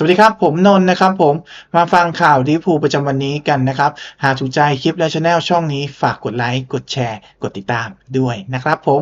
สวัสดีครับ ผมนนท์นะครับผมมาฟังข่าวลิเวอร์พูลประจำวันนี้กันนะครับ หากถูกใจคลิปและช anel ช่องนี้ฝากกดไลค์ กดแชร์ กดติดตามด้วยนะครับผม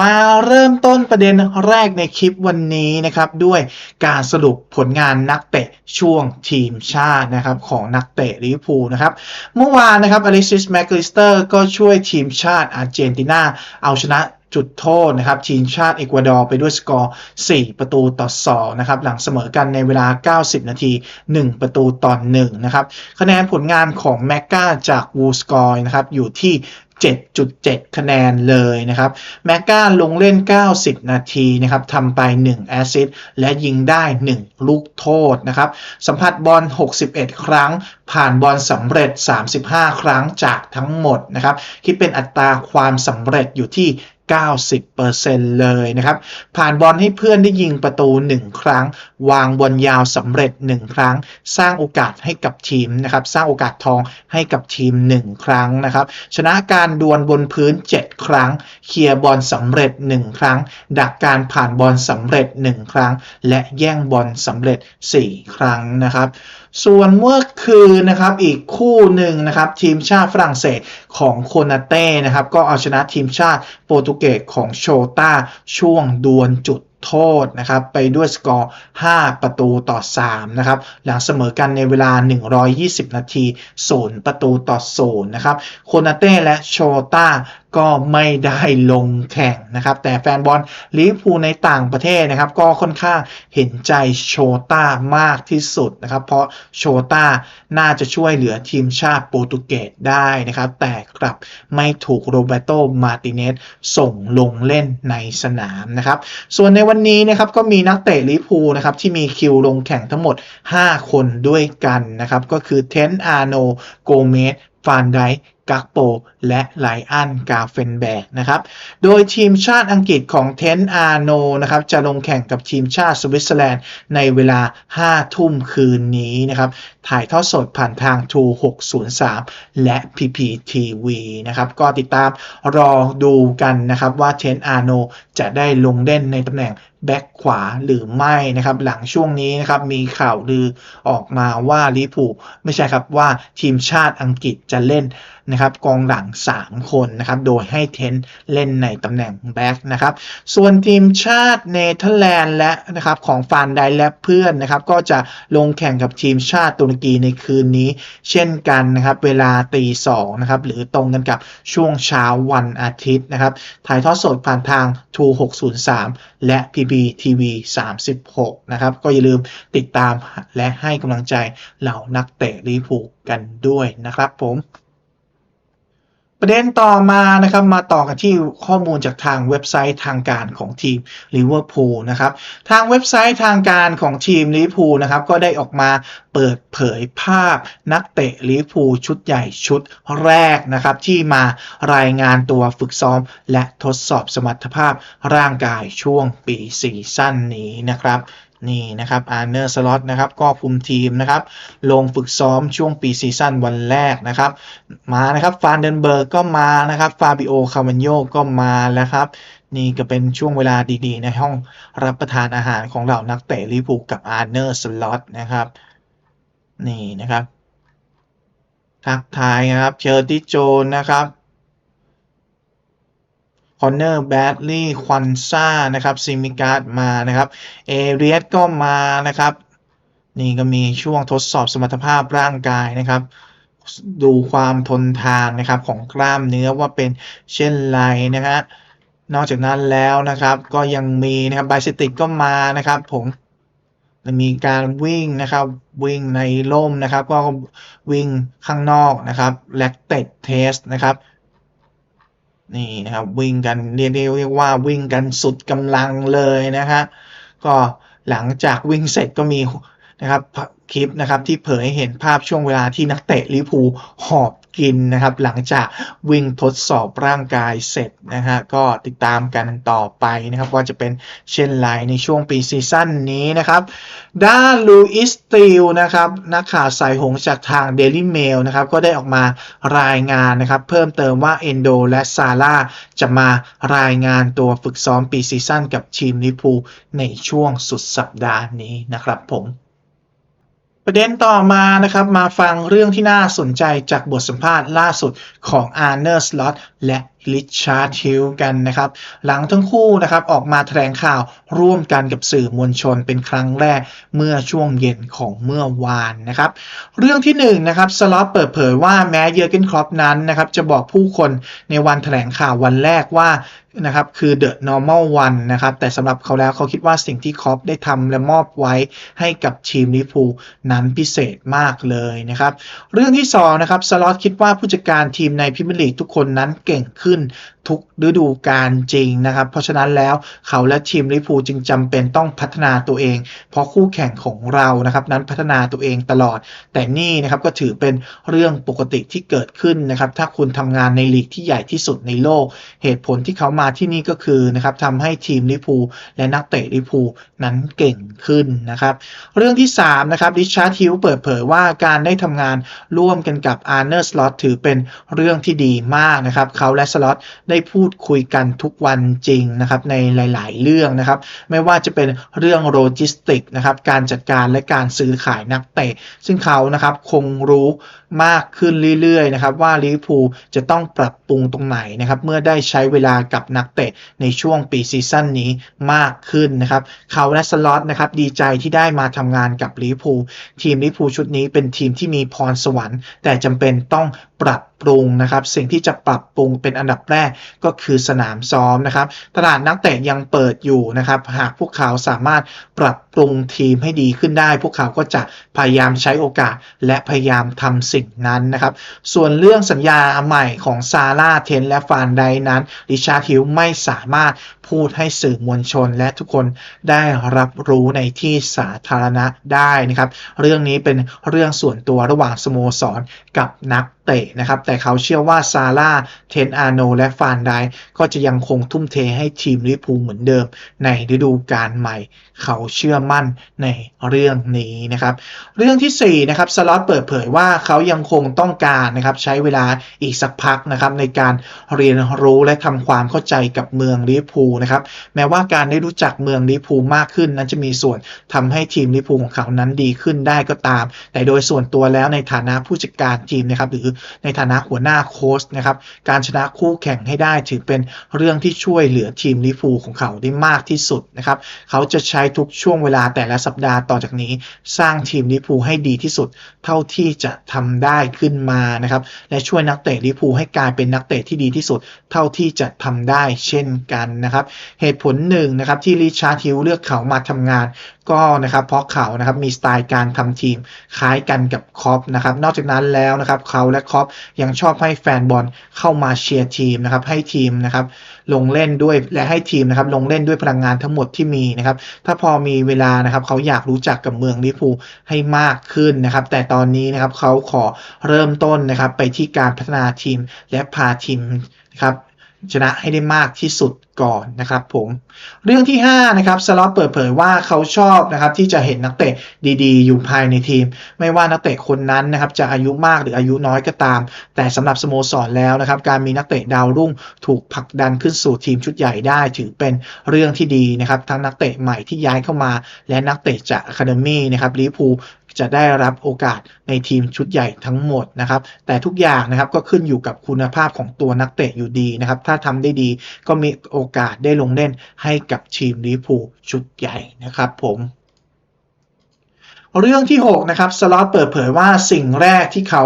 มาเริ่มต้นประเด็นแรกในคลิปวันนี้นะครับ ด้วยการสรุปผลงานนักเตะช่วงทีมชาตินะครับของนักเตะลิเวอร์พูลนะครับ เมื่อวานนะครับอล็กซิสแมคลิสเตอร์ก็ช่วยทีมชาติอาร์เจนตินาเอาชนะ จุดโทษนะครับทีมชาติเอกวาดอร์ไปด้วยสกอร์ 4 ประตูต่อ2นะครับหลังเสมอกันในเวลา 90 นาที 1 ประตูต่อ1นะครับคะแนนผลงานของแมกกาจากวูสกอร์นะครับอยู่ที่7.7 คะแนนเลยนะครับ แมกกาลงเล่น 90 นาทีนะครับทำไป 1 แอสซิสต์และยิงได้ 1 ลูกโทษนะครับ สัมผัสบอล 61 ครั้ง ผ่านบอลสำเร็จ 35 ครั้งจากทั้งหมดนะครับ คิดเป็นอัตราความสำเร็จอยู่ที่ 90%เลยนะครับ ผ่านบอลให้เพื่อนได้ยิงประตู 1 ครั้ง วางบอลยาวสำเร็จ 1 ครั้ง สร้างโอกาสให้กับทีมนะครับ สร้างโอกาสทองให้กับทีม 1 ครั้งนะครับ ชนะการดวลบนพื้น 7 ครั้ง เคลียร์บอลสำเร็จ 1 ครั้ง ดักการผ่านบอลสำเร็จ 1 ครั้ง และแย่งบอลสำเร็จ 4 ครั้งนะครับ ส่วนเมื่อคืนนะครับอีกคู่หนึ่งนะครับทีมชาติฝรั่งเศสของโคนาเต้นะครับก็เอาชนะทีมชาติโปรตุเกสของโชต้าช่วงดวลจุดโทษนะครับไปด้วยสกอร์ 5 ประตูต่อ 3 นะครับ หลังเสมอกันในเวลา 120 นาที 0 ประตูต่อ 0 นะครับ โคนาเต้และโชต้า ก็ไม่ได้ลงแข่งนะครับ แต่แฟนบอลลิเวอร์พูลในต่างประเทศนะครับ ก็ค่อนข้างเห็นใจโชต้ามากที่สุดนะครับ เพราะโชต้าน่าจะช่วยเหลือทีมชาติโปรตุเกสได้นะครับ แต่กลับไม่ถูกโรเบโตมาติเนสส่งลงเล่นในสนามนะครับ ส่วนในวันนี้นะครับก็มีนักเตะลิเวอร์พูลนะครับที่มีคิวลงแข่งทั้งหมด 5 คนด้วยกันนะครับ ก็คือเทนอาโนโกเมส ฟานไดกักโป และไลอันกาเฟนแบกนะครับ โดยทีมชาติอังกฤษของเทนอาโนนะครับจะลงแข่งกับทีมชาติสวิตเซอร์แลนด์ในเวลา 5 ทุ่มคืนนี้นะครับ ถ่ายทอดสดผ่านทาง True 603 และ PPTV นะครับ ก็ติดตามรอดูกันนะครับว่าเทนอาโนจะได้ลงเล่นในตำแหน่ง แบ็กขวาหรือไม่นะครับ หลังช่วงนี้นะครับมีข่าวลือออกมาว่าลิปูไม่ใช่ครับว่าทีมชาติอังกฤษจะเล่นนะครับกองหลัง 3 คนนะครับโดยให้เทนเล่นในตำแหน่งแบ็กนะครับส่วนทีมชาติเนเธอร์แลนด์และนะครับของฟานไดและเพื่อนนะครับก็จะลงแข่งกับทีมชาติตุรกีในคืนนี้ เช่นกันนะครับเวลาตีสองนะครับหรือตรงกันกับช่วงเช้าวันอาทิตย์นะครับถ่ายทอดสดผ่านทาง True 603 และ PPTV 36 นะครับ ก็อย่าลืมติดตามและให้กำลังใจเหล่านักเตะลิเวอร์พูลกันด้วยนะครับผม ประเด็นต่อมานะครับมาต่อกันที่ข้อมูลจากทางเว็บไซต์ทางการของทีมลิเวอร์พูลนะครับทางเว็บไซต์ทางการของทีมลิเวอร์พูลนะครับก็ได้ออกมาเปิดเผยภาพนักเตะลิเวอร์พูลชุดใหญ่ชุดแรกนะครับที่มารายงานตัวฝึกซ้อม และทดสอบสมรรถภาพร่างกายช่วงปีซีซั่นนี้นะครับ นี่นะครับอาร์เนอร์สล็อตนะครับก็คุมทีมนะครับลงฝึกซ้อมช่วงปีซีซั่นวันแรกนะครับ มานะครับฟานเดนเบิร์กก็มานะครับฟาบิโอคาวันโยก็มาแล้วครับ นี่ก็เป็นช่วงเวลาดีๆ ในห้องรับประทานอาหารของเหล่านักเตะลิเวอร์พูลกับอาร์เนอร์สล็อตนะครับนี่นะครับทักทายนะครับเชอร์ติโจนนะครับ คอนเนอร์แบดลี่ควันซ่านะครับซิมิการ์ดมานะครับเอเรียสก็มานะครับ นี่ก็มีช่วงทดสอบสมรรถภาพร่างกายนะครับ ดูความทนทานนะครับของกล้ามเนื้อว่าเป็นเช่นไรนะฮะนอกจากนั้นแล้วนะครับก็ยังมีนะครับไบซิติกก็มานะครับผมมีการวิ่งนะครับวิ่งในร่มนะครับ ก็วิ่งข้างนอกนะครับแลคเต e เทสนะครับ นี่นะครับวิ่งกันเรียกเรียกว่าวิ่งกันสุดกำลังเลยนะฮะก็หลังจากวิ่งเสร็จก็มีนะครับคลิปนะครับที่เผยให้เห็นภาพช่วงเวลาที่นักเตะลิพูหอบ กินนะครับหลังจากวิ่งทดสอบร่างกายเสร็จนะฮะก็ติดตามกันต่อไปนะครับว่าจะเป็นเช่นไรในช่วงปีซีซั่นนี้นะครับด้านลูอิสติลนะครับนักข่าวสายหงจากทาง Daily Mail นะครับก็ได้ออกมารายงานนะครับเพิ่มเติมว่าเอนโดและซาร่าจะมารายงานตัวฝึกซ้อมปีซีซั่นกับทีมลิพูในช่วงสุดสัปดาห์นี้นะครับผม ประเด็นต่อมานะครับมาฟังเรื่องที่น่าสนใจจากบทสัมภาษณ์ล่าสุดของอาร์เนอร์สล็อตและริชาร์ดฮิลกันนะครับ หลังทั้งคู่นะครับออกมาแถลงข่าวร่วมกันกับสื่อมวลชนเป็นครั้งแรกเมื่อช่วงเย็นของเมื่อวานนะครับ เรื่องที่1นงนะครับสล็อตเปิดเผยว่าแม้เยอร์เกนครอปนั้นนะครับจะบอกผู้คนในวันแถลงข่าววันแรกว่า นะครับคือ the normal one นะครับแต่สำหรับเขาแล้วเขาคิดว่าสิ่งที่คอปได้ทำและมอบไว้ให้กับทีมลิพูนั้นพิเศษมากเลยนะครับเรื่องที่2นะครับสล็อตคิดว่าผู้จัดการทีมในพิมลีกทุกคนนั้นเก่งขึ้นทุกฤดูกาลจริงนะครับ เพราะฉะนั้นแล้วเขาและทีมลิพูจึงจำเป็นต้องพัฒนาตัวเอง เพราะคู่แข่งของเรานะครับ นั้นพัฒนาตัวเองตลอด แต่นี่นะครับก็ถือเป็นเรื่องปกติที่เกิดขึ้นนะครับ ถ้าคุณทำงานในลีกที่ใหญ่ที่สุดในโลก เหตุผลที่เขามาที่นี่ก็คือนะครับทำให้ทีมลิพูและนักเตะลิพูนั้นเก่งขึ้นนะครับ เรื่องที่3นะครับริชาร์ดฮิลเปิดเผยว่าการได้ทำงานร่วมกันกับอาร์เนอร์สล็อตถือเป็นเรื่องที่ดีมากนะครับ เขาและสล็อตไได้พูดคุยกันทุกวันจริงนะครับในหลาย ๆ เรื่องนะครับ ไม่ว่าจะเป็นเรื่องโลจิสติกนะครับการจัดการและการซื้อขายนักเตะ ซึ่งเขานะครับคงรู้มากขึ้นเรื่อย ๆ นะครับ ว่าลิเวอร์พูลจะต้องปรับปรุงตรงไหนนะครับ เมื่อได้ใช้เวลากับนักเตะในช่วงปีซีซั่นนี้มากขึ้นนะครับ เขาและสล็อตนะครับดีใจที่ได้มาทำงานกับลิเวอร์พูลทีมลิเวอร์พูลชุดนี้เป็นทีมที่มีพรสวรรค์ แต่จำเป็นต้อง ปรับปรุงนะครับ สิ่งที่จะปรับปรุงเป็นอันดับแรกก็คือสนามซ้อมนะครับ ตลาดนักเตะยังเปิดอยู่นะครับ หากพวกเขาสามารถปรับปรุงทีมให้ดีขึ้นได้ พวกเขาก็จะพยายามใช้โอกาสและพยายามทำสิ่งนั้นนะครับ ส่วนเรื่องสัญญาใหม่ของซาร่าเทนและฟานไดนั้นริชาร์ดฮิลไม่สามารถพูดให้สื่อมวลชน และทุกคนได้รับรู้ในที่สาธารณะได้นะครับ เรื่องนี้เป็นเรื่องส่วนตัวระหว่างสโมสรกับนักเตะนะครับ แต่เขาเชื่อว่าซาร่าเทนอาโน และฟานไดก็จะยังคงทุ่มเทให้ทีมลิพูเหมือนเดิม ในฤดูกาลใหม่ เขาเชื่อมั่นในเรื่องนี้นะครับ เรื่องที่4นะครับสล็อตเปิดเผยว่าเขายังคงต้องการนะครับใช้เวลาอีกสักพักนะครับในการเรียนรู้และทำความเข้าใจกับเมืองลิพูนะครับแม้ว่าการได้รู้จักเมืองลิพูมากขึ้นนั้นจะมีส่วนทำให้ทีมลิพูของเขานั้นดีขึ้นได้ก็ตาม แต่โดยส่วนตัวแล้วในฐานะผู้จัดการทีมนะครับหรือในฐานะหัวหน้าโค้ชนะครับ การชนะคู่แข่งให้ได้ถือเป็นเรื่องที่ช่วยเหลือทีมลิเวอร์พูของเขาได้มากที่สุดนะครับ เขาจะใช้ทุกช่วงเวลาแต่ละสัปดาห์ต่อจากนี้ สร้างทีมลิเวอร์พูให้ดีที่สุด เท่าที่จะทำได้ขึ้นมานะครับ และช่วยนักเตะลิเวอร์พูให้กลายเป็นนักเตะที่ดีที่สุด เท่าที่จะทำได้เช่นกันนะครับ เหตุผลหนึ่งนะครับที่ริชาร์ดฮิลเลือกเขามาทำงานก็นะครับเพราะเขานะครับมีสไตล์การทำทีมคล้ายกันกับคอปนะครับนอกจากนั้นแล้วนะครับเขาและคอปยังชอบให้แฟนบอลเข้ามาเชียร์ทีมนะครับให้ทีมนะครับลงเล่นด้วยและให้ทีมนะครับลงเล่นด้วยพลังงานทั้งหมดที่มีนะครับถ้าพอมีเวลานะครับเขาอยากรู้จักกับเมืองลิเวอร์พูให้มากขึ้นนะครับแต่ตอนนี้นะครับเขาขอเริ่มต้นนะครับไปที่การพัฒนาทีมและพาทีมนะครับ ชนะให้ได้มากที่สุดก่อนนะครับผมเรื่องที่5นะครับสล็อตเปิดเผยว่าเขาชอบนะครับที่จะเห็นนักเตะดีๆ อยู่ภายในทีม ไม่ว่านักเตะคนนั้นนะครับจะอายุมากหรืออายุน้อยก็ตาม แต่สำหรับสโมสรแล้วนะครับการมีนักเตะดาวรุ่งถูกผลักดันขึ้นสู่ทีมชุดใหญ่ได้ ถือเป็นเรื่องที่ดีนะครับทั้งนักเตะใหม่ที่ย้ายเข้ามา และนักเตะจากอะคาเดมี่นะครับลิเวอร์พูล จะได้รับโอกาสในทีมชุดใหญ่ทั้งหมดนะครับ แต่ทุกอย่างนะครับก็ขึ้นอยู่กับคุณภาพของตัวนักเตะอยู่ดีนะครับ ถ้าทำได้ดีก็มีโอกาสได้ลงเล่นให้กับทีมลิพูชุดใหญ่นะครับผมเรื่องที่ 6 นะครับ สล็อตเปิดเผยว่าสิ่งแรกที่เขา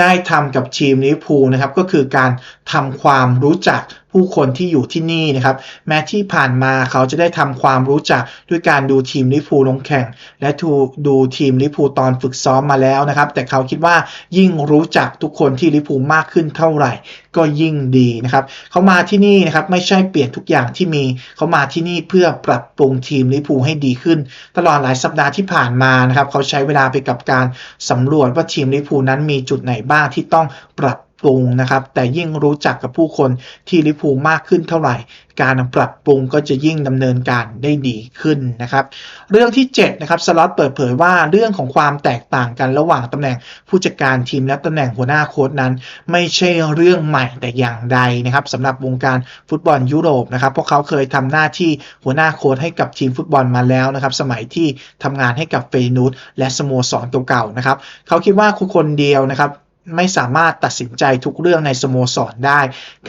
ได้ทำกับทีมลิเวอร์พูลนะครับ ก็คือการทำความรู้จัก ผู้คนที่อยู่ที่นี่นะครับ แม้ที่ผ่านมาเขาจะได้ทำความรู้จักด้วยการดูทีมลิพูลงแข่ง และดูดูทีมลิพูตอนฝึกซ้อมมาแล้วนะครับ แต่เขาคิดว่ายิ่งรู้จักทุกคนที่ลิพูมากขึ้นเท่าไหร่ ก็ยิ่งดีนะครับ เขามาที่นี่นะครับไม่ใช่เปลี่ยนทุกอย่างที่มี เขามาที่นี่เพื่อปรับปรุงทีมลิพูให้ดีขึ้น ตลอดหลายสัปดาห์ที่ผ่านมานะครับ เขาใช้เวลาไปกับการสำรวจว่าทีมลิพูนั้นมีจุดไหนบ้างที่ต้องปรับ ปรุงนะครับ แต่ยิ่งรู้จักกับผู้คนที่ลิเวอร์พูมากขึ้นเท่าไหร่ การปรับปรุงก็จะยิ่งดำเนินการได้ดีขึ้นนะครับ เรื่องที่7นะครับสล็อตเปิดเผยว่าเรื่องของความแตกต่างกันระหว่างตำแหน่งผู้จัดการทีมและตำแหน่งหัวหน้าโค้ชนั้น ไม่ใช่เรื่องใหม่แต่อย่างใดนะครับสำหรับวงการฟุตบอลยุโรปนะครับเพราะเขาเคยทำหน้าที่หัวหน้าโค้ชให้กับทีมฟุตบอลมาแล้วนะครับ สมัยที่ทำงานให้กับเฟยนูตและสโมสรเก่าๆนะครับเขาคิดว่าคนเดียวนะครับ ไม่สามารถตัดสินใจทุกเรื่องในสโมสรได้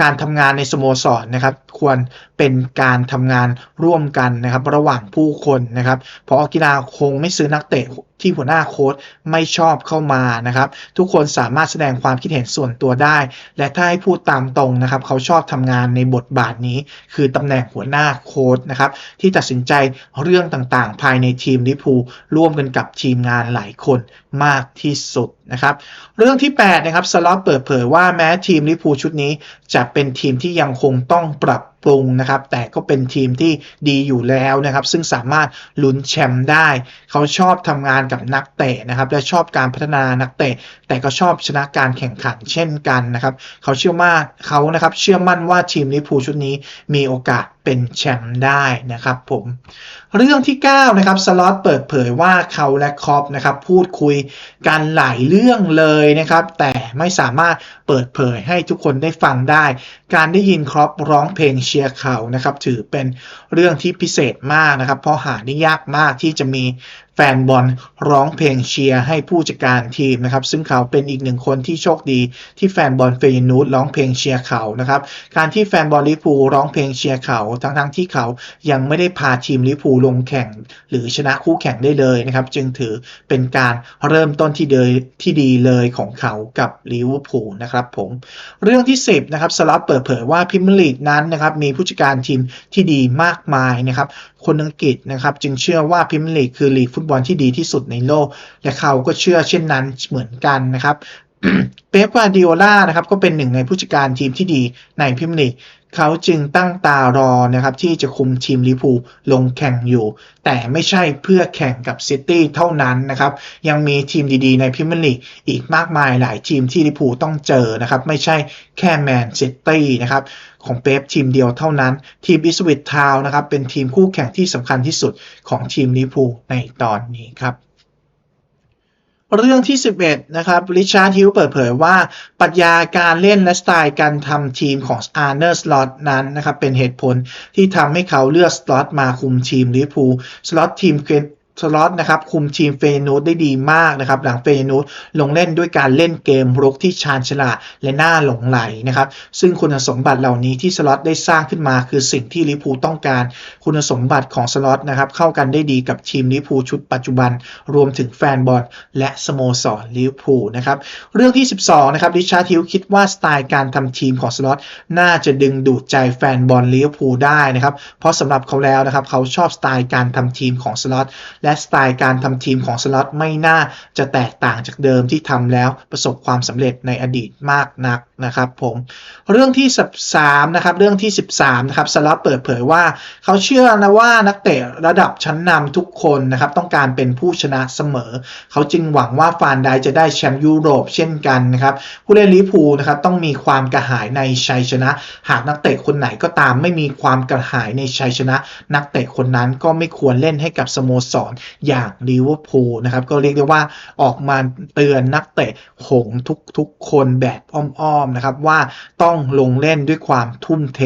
การทำงานในสโมสรนะครับ ควรเป็นการทำงานร่วมกันนะครับ ระหว่างผู้คนนะครับเพราะกีฬาคงไม่ซื้อนักเตะ ที่หัวหน้าโค้ชไม่ชอบเข้ามานะครับ ทุกคนสามารถแสดงความคิดเห็นส่วนตัวได้ และถ้าให้พูดตามตรงนะครับ เขาชอบทำงานในบทบาทนี้ คือตำแหน่งหัวหน้าโค้ชนะครับ ที่ตัดสินใจเรื่องต่างๆ ภายในทีมลิพูร่วมกันกับทีมงานหลายคนมากที่สุดนะครับ เรื่องที่ 8 นะครับสล็อตเปิดเผยว่าแม้ทีมลิพูชุดนี้จะเป็นทีมที่ยังคงต้องปรับ ปรุงนะครับ แต่ก็เป็นทีมที่ดีอยู่แล้วนะครับ ซึ่งสามารถลุ้นแชมป์ได้ เขาชอบทำงานกับนักเตะนะครับ และชอบการพัฒนานักเตะ แต่ก็ชอบชนะการแข่งขันเช่นกันนะครับ เขาเชื่อว่าเขานะครับเชื่อมั่นว่าทีมลิเวอร์พูลชุดนี้มีโอกาสเป็นแชมป์ได้นะครับผมเรื่องที่ 9 นะครับสล็อตเปิดเผยว่าเขาและคอปนะครับพูดคุยกันหลายเรื่องเลยนะครับ แต่ไม่สามารถเปิดเผยให้ทุกคนได้ฟังได้ การได้ยินครอปร้องเพลงเชียร์เขานะครับ ถือเป็นเรื่องที่พิเศษมากนะครับ เพราะหาได้ยากมากที่จะมี ฟนบอลร้องเพลงเชียร์ให้ผู้จัดการทีมนะครับ ซึ่งเขาเป็นอีกหนึ่งคนที่โชคดีที่แฟนบอลเฟยนูดร้องเพลงเชียร์เขานะครับ การที่แฟนบอลลิพูร้องเพลงเชียร์เขา ทั้งๆที่เขายังไม่ได้พาทีมลิพูลลงแข่ง หรือชนะคู่แข่งได้เลยนะครับ จึงถือเป็นการเริ่มต้นที่เดยที่ดีเลยของเขากับลิเวอร์พูลนะครับผม เรื่องที่ 10นะครับสล็อตเปิดเผยว่าพิมลีกนั้นนะครับมีผู้จัดการทีมที่ดีมากมายนะครับคนอังกฤษนะครับจึงเชื่อว่าพิมลีกคือลีกฟุตบอลที่ดีที่สุดในโลก และเขาก็เชื่อเช่นนั้นเหมือนกันนะครับ เป๊ปกวาดิโอลานะครับก็เป็นหนึ่งในผู้จัดการทีมที่ดีในพิมลีกเขาจึงตั้งตารอนะครับที่จะคุมทีมลิพูลงแข่งอยู่ แต่ไม่ใช่เพื่อแข่งกับซิตี้เท่านั้นนะครับยังมีทีมดีๆในพรีเมียร์ลีกอีกมากมายหลายทีมที่ลิพูต้องเจอนะครับไม่ใช่แค่แมนซิตี้นะครับของเป๊ปทีมเดียวเท่านั้น ทีมอิสวิตทาวนะครับเป็นทีมคู่แข่งที่สำคัญที่สุดของทีมลิพูในตอนนี้ครับ เรื่องที่ 11 นะครับริชาร์ดฮิลเปิดเผยว่าปรัชญาการเล่นและสไตล์การทำทีมของอาร์เนอร์สล็อตนั้นนะครับเป็นเหตุผลที่ทำให้เขาเลือกสล็อตมาคุมทีมลิเวอร์พูลสล็อตทีม สล็อตนะครับคุมทีมเฟยนูตได้ดีมากนะครับหลังเฟยนูตลงเล่นด้วยการเล่นเกมรุกที่ชาญฉลาดและน่าหลงไหลนะครับซึ่งคุณสมบัติเหล่านี้ที่สล็อตได้สร้างขึ้นมาคือสิ่งที่ลิพูต้องการคุณสมบัติของสล็อตนะครับเข้ากันได้ดีกับทีมลิพูชุดปัจจุบัน รวมถึงแฟนบอลและสโมสรลิพูนะครับเรื่องที่ 12นะครับริชาร์ดฮิลคิดว่าสไตล์การทำทีมของสล็อตน่าจะดึงดูดใจแฟนบอลลิพูได้นะครับเพราะสำหรับเขาแล้วนะครับเขาชอบสไตล์การทำทีมของสล็อตและสไตล์การทำทีมของสล็อตไม่น่าจะแตกต่างจากเดิมที่ทำแล้วประสบความสำเร็จในอดีตมากนักนะครับผมเรื่องที่ 13นะครับเรื่องที่ 13นะครับสล็อตเปิดเผยว่า เขาเชื่อนะว่านักเตะระดับชั้นนำทุกคนนะครับต้องการเป็นผู้ชนะเสมอ เขาจึงหวังว่าฟานไดจะได้แชมป์ยุโรปเช่นกันนะครับผู้เล่นลิพูนะครับต้องมีความกระหายในชัยชนะ หากนักเตะคนไหนก็ตามไม่มีความกระหายในชัยชนะ นักเตะคนนั้นก็ไม่ควรเล่นให้กับสโมสรอย่างลิเวอร์พูลนะครับก็เรียกได้ว่าออกมาเตือนนักเตะหงทุกทุกๆคนแบบอ้อมๆนะครับว่าต้องลงเล่นด้วยความทุ่มเท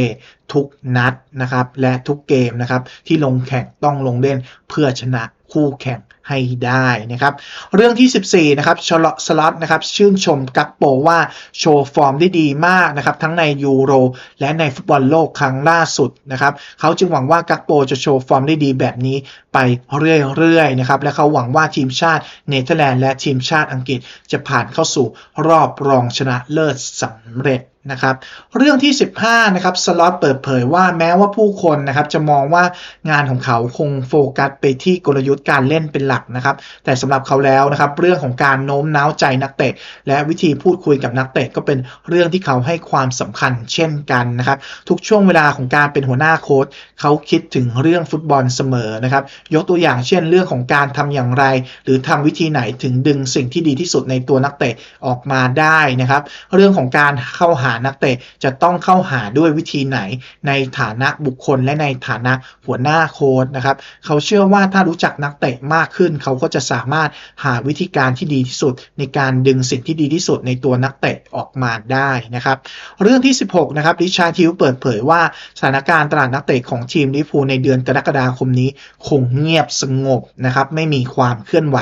ทุกนัดนะครับและทุกเกมนะครับที่ลงแข่งต้องลงเล่นเพื่อชนะคู่แข่ง ให้ได้นะครับ เรื่องที่ 14 นะครับชลสล็อตนะครับชื่นชมกักโปว่าโชว์ฟอร์มได้ดีมากนะครับทั้งในยูโร และในฟุตบอลโลกครั้งล่าสุดนะครับเขาจึงหวังว่ากักโปจะโชว์ฟอร์มได้ดีแบบนี้ไปเรื่อยๆนะครับและเขาหวังว่าทีมชาติเนเธอร์แลนด์และทีมชาติอังกฤษจะผ่านเข้าสู่รอบรองชนะเลิศสำเร็จนะครับเรื่องที่ 15นะครับสล็อตเปิดเผยว่าแม้ว่าผู้คนนะครับจะมองว่างานของเขาคงโฟกัสไปที่กลยุทธ์การเล่นเป็นหลักนะครับ แต่สำหรับเขาแล้วนะครับ เรื่องของการโน้มน้าวใจนักเตะ และวิธีพูดคุยกับนักเตะก็เป็นเรื่องที่เขาให้ความสำคัญเช่นกันนะครับ ทุกช่วงเวลาของการเป็นหัวหน้าโค้ชเขาคิดถึงเรื่องฟุตบอลเสมอนะครับ ยกตัวอย่างเช่น เรื่องของการทำอย่างไร หรือทำวิธีไหนถึงดึงสิ่งที่ดีที่สุดในตัวนักเตะออกมาได้นะครับ เรื่องของการเข้าหานักเตะจะต้องเข้าหาด้วยวิธีไหนในฐานะบุคคลและในฐานะหัวหน้าโค้ชนะครับ เขาเชื่อว่าถ้ารู้จักนักเตะมากขึ้นเขาก็จะสามารถหาวิธีการที่ดีที่สุด ในการดึงสิ่งที่ดีที่สุดในตัวนักเตะออกมาได้นะครับเรื่องที่ 16 นะครับริชาร์ดฮิวเปิดเผยว่าสถานการณ์ตลาดนักเตะของทีมลิเวอร์พูในเดือนกรกฎาคมนี้คงเงียบสงบนะครับไม่มีความเคลื่อนไหว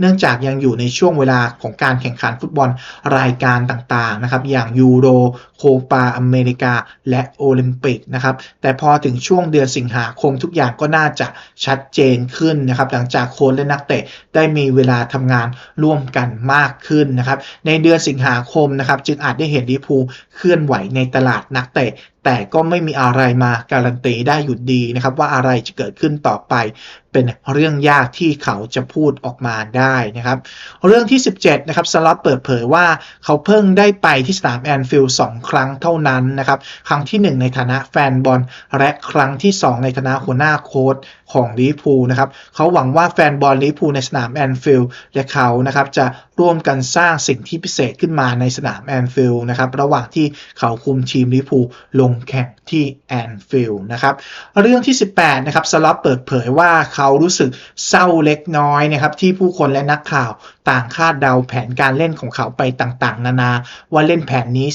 เนื่องจากยังอยู่ในช่วงเวลาของการแข่งขันฟุตบอลรายการต่างๆนะครับอย่างยูโรโคปาอเมริกา และโอลิมปิกนะครับแต่พอถึงช่วงเดือนสิงหาคมทุกอย่างก็น่าจะชัดเจนขึ้นนะครับหลังจากโค้ชและนักเตะได้มีเวลาทำงานร่วมกันมากขึ้นนะครับ ในเดือนสิงหาคมนะครับ จึงอาจได้เห็นลิเวอร์พูเคลื่อนไหวในตลาดนักเตะแต่ก็ไม่มีอะไรมาการันตีได้อยู่ดีนะครับ ว่าอะไรจะเกิดขึ้นต่อไป เป็นเรื่องยากที่เขาจะพูดออกมาได้นะครับ เรื่องที่ 17 นะครับสล็อตเปิดเผยว่าเขาเพิ่งได้ไปที่สนามแอนฟิลด์สองครั้งเท่านั้นนะครับ ครั้งที่ 1 ในฐานะแฟนบอล และครั้งที่ 2 ในฐานะหัวหน้าโค้ชของลิเวอร์พูลนะครับ เขาหวังว่าแฟนบอลลิเวอร์พูลในสนามแอนฟิลด์และเขานะครับจะ ร่วมกันสร้างสิ่งที่พิเศษขึ้นมาในสนามแอนฟิลด์นะครับระหว่างที่เขาคุมทีมลิพูลลงแข่งที่แอนฟิลด์นะครับเรื่องที่ 18นะครับสล็อตเปิดเผยว่าเขารู้สึกเศร้าเล็กน้อยนะครับที่ผู้คนและนักข่าวต่างคาดเดาแผนการเล่นของเขาไปต่างๆ นานา ว่าเล่นแผนนี้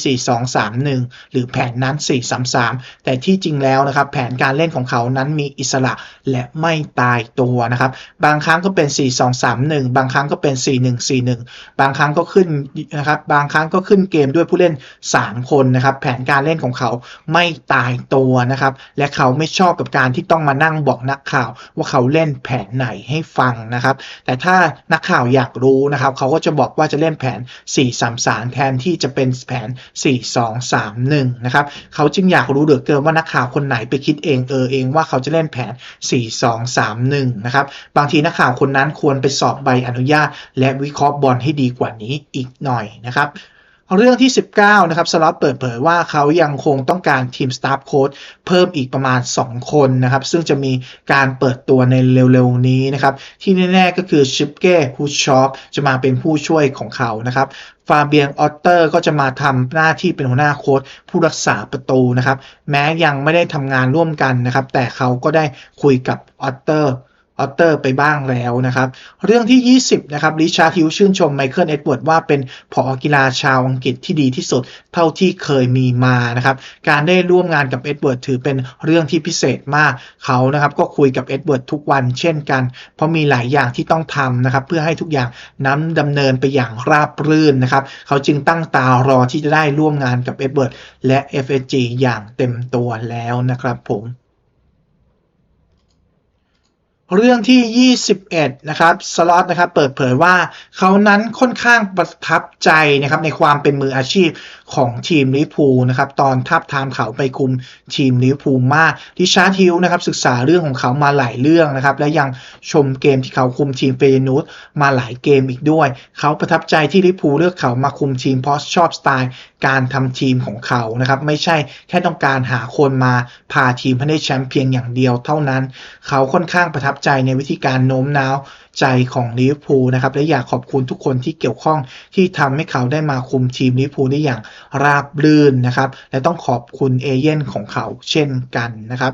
4-2-3-1 หรือแผนนั้น 4-3-3 แต่ที่จริงแล้วนะครับแผนการเล่นของเขานั้นมีอิสระและไม่ตายตัวนะครับบางครั้งก็เป็น 4-2-3-1 บางครั้งก็เป็น 4-1-4-1บางครั้งก็ขึ้นนะครับบางครั้งก็ขึ้นเกมด้วยผู้เล่น 3 คนนะครับแผนการเล่นของเขาไม่ตายตัวนะครับและเขาไม่ชอบกับการที่ต้องมานั่งบอกนักข่าว ว่าเขาเล่นแผนไหนให้ฟังนะครับแต่ถ้านักข่าวอยากรู้นะครับเขาก็จะบอกว่าจะเล่นแผน 4-3-3 แทนที่จะเป็นแผน 4-2-3-1 นะครับเขาจึงอยากรู้เหลือเกินว่านักข่าวคนไหนไปคิดเองเออเองว่าเขาจะเล่นแผน 4-2-3-1 นะครับบางทีนักข่าวคนนั้นควรไปสอบใบอนุญาต และวิเคราะห์บอลให้ดีกว่านี้อีกหน่อยนะครับเรื่องที่ 19 นะครับ สล็อตเปิดเผยว่าเขายังคงต้องการทีมสตาฟโค้ดเพิ่มอีกประมาณ 2 คนนะครับ ซึ่งจะมีการเปิดตัวในเร็วๆนี้นะครับ ที่แน่ๆก็คือชิปเก้ฮูชอปจะมาเป็นผู้ช่วยของเขานะครับฟาเบียนออตเตอร์ก็จะมาทำหน้าที่เป็นหัวหน้าโค้ชผู้รักษาประตูนะครับ แม้ยังไม่ได้ทำงานร่วมกันนะครับ แต่เขาก็ได้คุยกับออตเตอร์ ออเตอร์ไปบ้างแล้วนะครับ เรื่องที่ 20 นะครับริชาร์ดฮิวชื่นชมไมเคิลเอ็ดเวิร์ดว่าเป็นผอกีฬาชาวอังกฤษที่ดีที่สุดเท่าที่เคยมีมานะครับ การได้ร่วมงานกับเอ็ดเวิร์ดถือเป็นเรื่องที่พิเศษมากเขานะครับก็คุยกับเอ็ดเวิร์ดทุกวันเช่นกัน เพราะมีหลายอย่างที่ต้องทำนะครับ เพื่อให้ทุกอย่างน้ำดำเนินไปอย่างราบรื่นนะครับ เขาจึงตั้งตารอที่จะได้ร่วมงานกับเอ็ดเวิร์ดและ FSG อย่างเต็มตัวแล้วนะครับผม เรื่องที่ 21 นะครับสล็อตนะครับเปิดเผยว่าเขานั้นค่อนข้างประทับใจนะครับในความเป็นมืออาชีพของทีมลิพูนะครับตอนทับทามเขาไปคุมทีมลิพูมากริชาร์ดฮิลนะครับศึกษาเรื่องของเขามาหลายเรื่องนะครับและยังชมเกมที่เขาคุมทีมเฟยนูสมาหลายเกมอีกด้วย เขาประทับใจที่ลิพูเลือกเขามาคุมทีมเพราะชอบสไตล์การทำทีมของเขานะครับไม่ใช่แค่ต้องการหาคนมาพาทีมให้ได้แชมป์เพียงอย่างเดียวเท่านั้น เขาค่อนข้างประทับใจในวิธีการโน้มน้าวใจของลิเวอร์พูลนะครับและอยากขอบคุณทุกคนที่เกี่ยวข้องที่ทำให้เขาได้มาคุมทีมลิเวอร์พูลได้อย่างราบรื่นนะครับและต้องขอบคุณเอเย่นของเขาเช่นกันนะครับ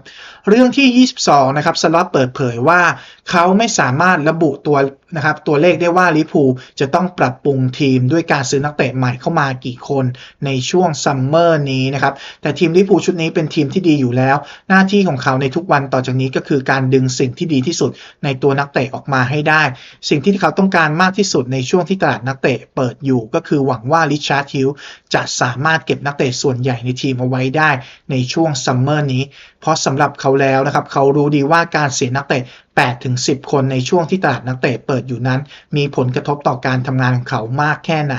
เรื่องที่ 22 นะครับสล็อตเปิดเผยว่า เขาไม่สามารถระบุตัว นะครับตัวเลขได้ว่าลิพูจะต้องปรับปรุงทีมด้วยการซื้อนักเตะใหม่เข้ามากี่คนในช่วงซัมเมอร์นี้นะครับแต่ทีมลิพูชุดนี้เป็นทีมที่ดีอยู่แล้ว หน้าที่ของเขาในทุกวันต่อจากนี้ก็คือการดึงสิ่งที่ดีที่สุดในตัวนักเตะออกมาให้ได้ สิ่งที่เขาต้องการมากที่สุดในช่วงที่ตลาดนักเตะเปิดอยู่ก็คือหวังว่าริชาร์ดฮิลจะสามารถเก็บนักเตะส่วนใหญ่ในทีมเอาไว้ได้ในช่วงซัมเมอร์นี้ เพราะสำหรับเขาแล้วนะครับเขารู้ดีว่าการเสียนักเตะ8ถึง10 คนในช่วงที่ตลาดนักเตะเปิดอยู่นั้น มีผลกระทบต่อการทำงานของเขามากแค่ไหน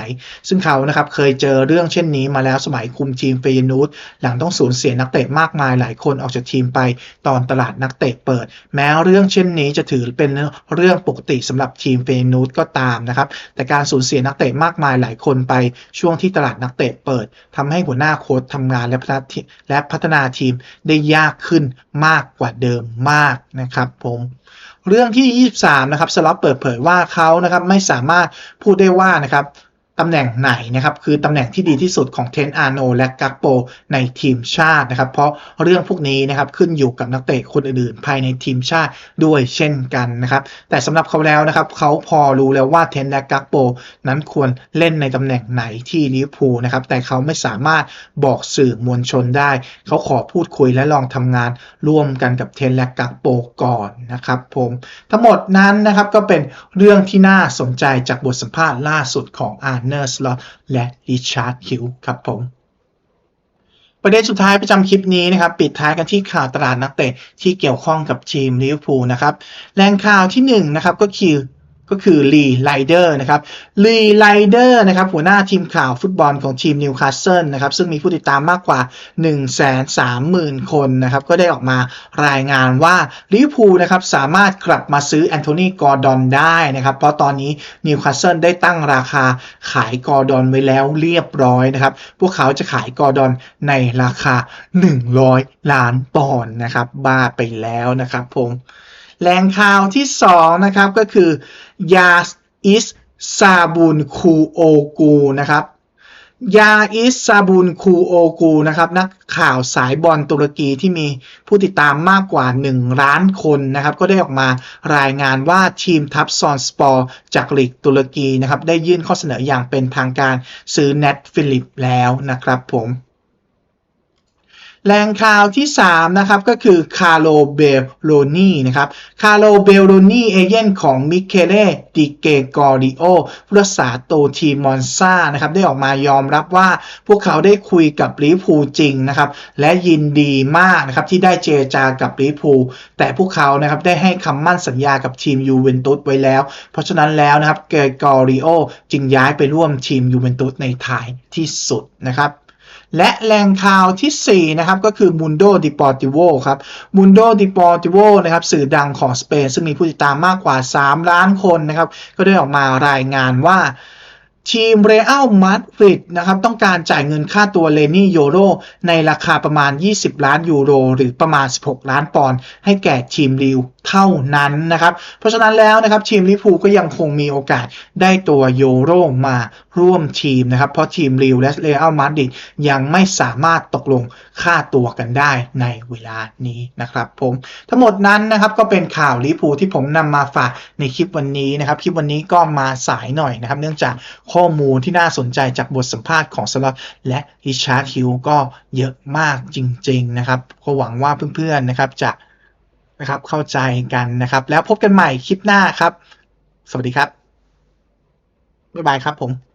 ซึ่งเขานะครับเคยเจอเรื่องเช่นนี้มาแล้วสมัยคุมทีมเฟยนูตหลังต้องสูญเสียนักเตะมากมายหลายคนออกจากทีมไปตอนตลาดนักเตะเปิด แม้เรื่องเช่นนี้จะถือเป็นเรื่องปกติสำหรับทีมเฟยนูตก็ตามนะครับแต่การสูญเสียนักเตะมากมายหลายคนไปช่วงที่ตลาดนักเตะเปิดทำให้หัวหน้าโค้ชทำงานและพัฒนาทีมได้ยากขึ้นมากกว่าเดิมมากนะครับผมเรื่องที่ 23 นะครับสล็อตเปิดเผยว่าเขานะครับไม่สามารถพูดได้ว่านะครับ ตำแหน่งไหนนะครับคือตำแหน่งที่ดีที่สุดของเทนอาโนและกักโปในทีมชาตินะครับ เพราะเรื่องพวกนี้นะครับขึ้นอยู่กับนักเตะคนอื่นๆ ภายในทีมชาติด้วยเช่นกันนะครับ แต่สำหรับเขาแล้วนะครับเขาพอรู้แล้วว่าเทนและกักโปนั้นควรเล่นในตำแหน่งไหนที่ลิเวอร์พูลนะครับแต่เขาไม่สามารถบอกสื่อมวลชนได้ เขาขอพูดคุยและลองทำงานร่วมกันกับเทนและกักโปก่อนนะครับผมทั้งหมดนั้นนะครับก็เป็นเรื่องที่น่าสนใจจากบทสัมภาษณ์ล่าสุดของอาเนอร์สลอตและริชาร์ดฮิวครับผมประเด็นสุดท้ายประจำคลิปนี้นะครับปิดท้ายกันที่ข่าวตลาดนักเตะที่เกี่ยวข้องกับทีมลิเวอร์พูลนะครับแหล่งข่าวที่หนึ่งนะครับก็คือ ก็คือลีไลเดอร์นะครับลีไลเดอร์นะครับหัวหน้าทีมข่าวฟุตบอลของทีมนิวคาสเซิลนะครับซึ่งมีผู้ติดตามมากกว่า 1 3 0 0 0 0 คนนะครับก็ได้ออกมารายงานว่าลิเวอร์พูลนะครับสามารถกลับมาซื้อแอนโทนีกอร์ดอนได้นะครับเพราะตอนนี้นิวคาสเซิลได้ตั้งราคาขายกอร์ดอนไว้แล้วเรียบร้อยนะครับพวกเขาจะขายกอร์ดอนในราคา 100 ล้านปอนด์นะครับบ้าไปแล้วนะครับผม แหล่งข่าวที่ 2 นะครับก็คือยาอิสซาบุนคูโอกูนะครับยาอิสซาบุนคูโอกูนะครับนักข่าวสายบอลตุรกีที่มีผู้ติดตามมากกว่า 1 ล้านคนนะครับ ก็ได้ออกมารายงานว่าทีมทัพซอนสปอร์จากลีกตุรกีนะครับ ได้ยื่นข้อเสนออย่างเป็นทางการซื้อเนทฟิลิปแล้วนะครับผม แหล่งข่าวที่ 3 นะครับ ก็คือคาร์โลเบลโรนีนะครับคาร์โลเบลโรนีเอเย่นของมิเคเลดิเกกอริโอผู้รักษาตัวทีมมอนซานะครับได้ออกมายอมรับว่าพวกเขาได้คุยกับลิพูจริงนะครับ และยินดีมากนะครับที่ได้เจรจากับลิพูแต่พวกเขานะครับได้ให้คำมั่นสัญญากับทีมยูเวนตุสไว้แล้ว เพราะฉะนั้นแล้วนะครับเกกอริโอจึงย้ายไปร่วมทีมยูเวนตุสในท้ายที่สุดนะครับ และแหล่งข่าวที่ 4 นะครับ ก็คือ Mundo Deportivo ครับ Mundo Deportivo นะครับ สื่อดังของสเปน ซึ่งมีผู้ติดตามมากกว่า 3 ล้านคนนะครับ ก็ได้ออกมารายงานว่าทีมเรอัลมาดริดนะครับต้องการจ่ายเงินค่าตัวเลนี่โยโรในราคาประมาณ 20 ล้านยูโร หรือประมาณ 16 ล้านปอนด์ให้แก่ทีมริวเท่านั้นนะครับ เพราะฉะนั้นแล้วนะครับทีมลิเวอร์พูก็ยังคงมีโอกาสได้ตัวโยโรมาร่วมทีมนะครับ เพราะทีมริวและเรอัลมาดริดยังไม่สามารถตกลงค่าตัวกันได้ในเวลานี้นะครับผมทั้งหมดนั้นนะครับก็เป็นข่าวลิพูที่ผมนำมาฝากในคลิปวันนี้นะครับ คลิปวันนี้ก็มาสายหน่อยนะครับ เนื่องจากข้อมูลที่น่าสนใจจากบทสัมภาษณ์ของสล็อตและริชาร์ดฮิลก็เยอะมากจริง ๆ นะครับก็หวังว่าเพื่อนๆนะครับจะนะครับเข้าใจกันนะครับ แล้วพบกันใหม่คลิปหน้าครับ สวัสดีครับบ๊ายบายครับผม